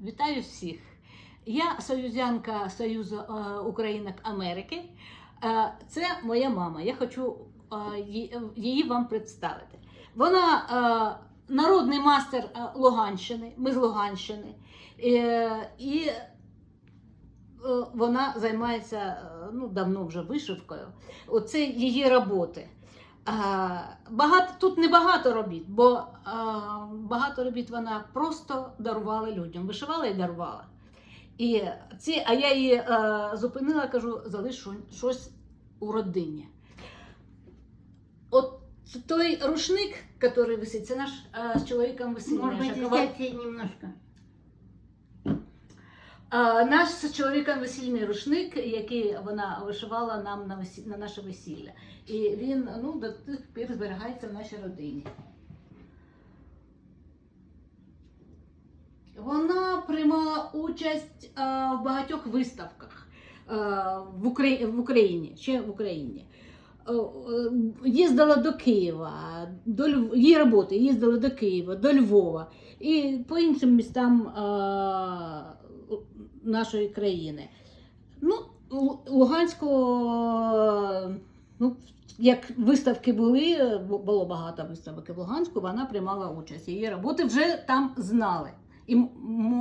Вітаю всіх. Я союзянка Союзу е, Українок Америки. Е, Це моя мама. Я хочу е, її вам представити. Вона народний мастер Луганщини. Ми з Луганщини. І вона займається ну, давно вже вишивкою. Оце її роботи. Багато, тут не багато робіт, бо багато робіт вона просто дарувала людям. Вишивала і дарувала. І ці, а я її е, зупинила, кажу, залишу щось у родині. От той рушник, який висить, це наш е, з чоловіком быть, весільний. немножко. Наш з чоловіком весільний рушник, який вона вишивала нам на, весі... на наше весілля. І він ну, до тих пір зберігається в нашій родині. Вона приймала участь в багатьох виставках в, Украї... в Україні, ще в Україні. Їздила до Києва, до Льв... її роботи їздила до Києва, до Львова і по іншим містам нашої країни. Ну, Луганського, ну, як виставки були, було багато виставок в Луганську, вона приймала участь. Її роботи вже там знали і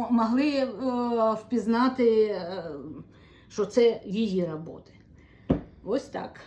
могли е, впізнати, е, що це її роботи. Ось так.